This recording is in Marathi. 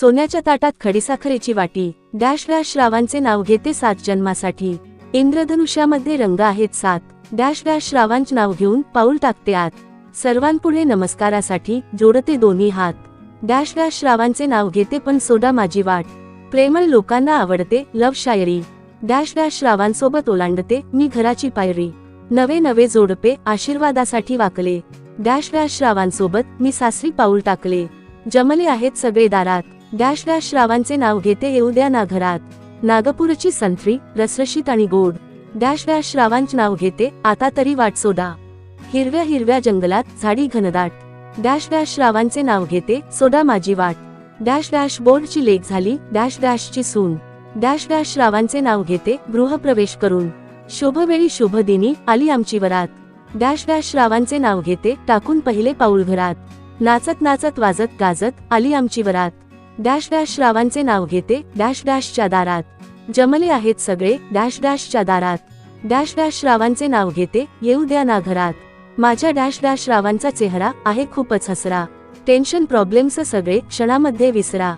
सोन्याच्या ताटात खडीसाखरेची वाटी डॅश डॅश श्रावांचे नाव घेते सात जन्मासाठी. इंद्रधनुष्यामध्ये रंग आहेत सात. डॅश डॅश श्रावांच नाव घेऊन पाऊल टाकते आत. सर्वांपुढे नमस्कारासाठी जोडते दोन्ही हात. डॅश डॅश श्रावांचे नाव घेते पण सोडा माझी वाट. प्रेमळ लोकांना आवडते लव शायरी. डॅश डॅश श्रावांसोबत ओलांडते मी घराची पायरी. नवे नवे जोडपे आशीर्वादासाठी वाकले. डॅश डॅश श्रावांसोबत मी सासरी पाऊल टाकले. जमले आहेत सगळे दारात. डॅश डॅश श्रावांचे नाव घेते येऊ द्या ना घरात नागपूरची संत्री रसरशीत आणि गोड. डॅश डॅश रावांचे नाव घेते आता तरी वाट सोडा. हिरव्या हिरव्या जंगलात झाडी घनदाट. डॅश डॅश श्रावांचे नाव घेते सोडा माझी वाट. डॅश डॅश बोर्डची लेख झाली डॅश डॅशची सून. डॅश डॅश श्रावांचे नाव घेते गृहप्रवेश करून. शोभवेळी शुभ दिनी आली आमची वरात. डॅश डॅश श्रावांचे नाव घेते टाकून पहिले पाऊल घरात. नाचत नाचत वाजत गाजत आली आमची वरात. डॅश डॅश श्रावांचे नाव घेते डॅश डॅशच्या दारात. जमले आहेत सगळे डॅश डॅशच्या दारात. डॅश डॅश श्रावांचे नाव घेते येऊ द्या ना घरात. माझ्या डॅश डॅश श्रावांचा चेहरा आहे खूपच हसरा. टेन्शन प्रॉब्लेम्स सगळे क्षणामध्ये विसरा.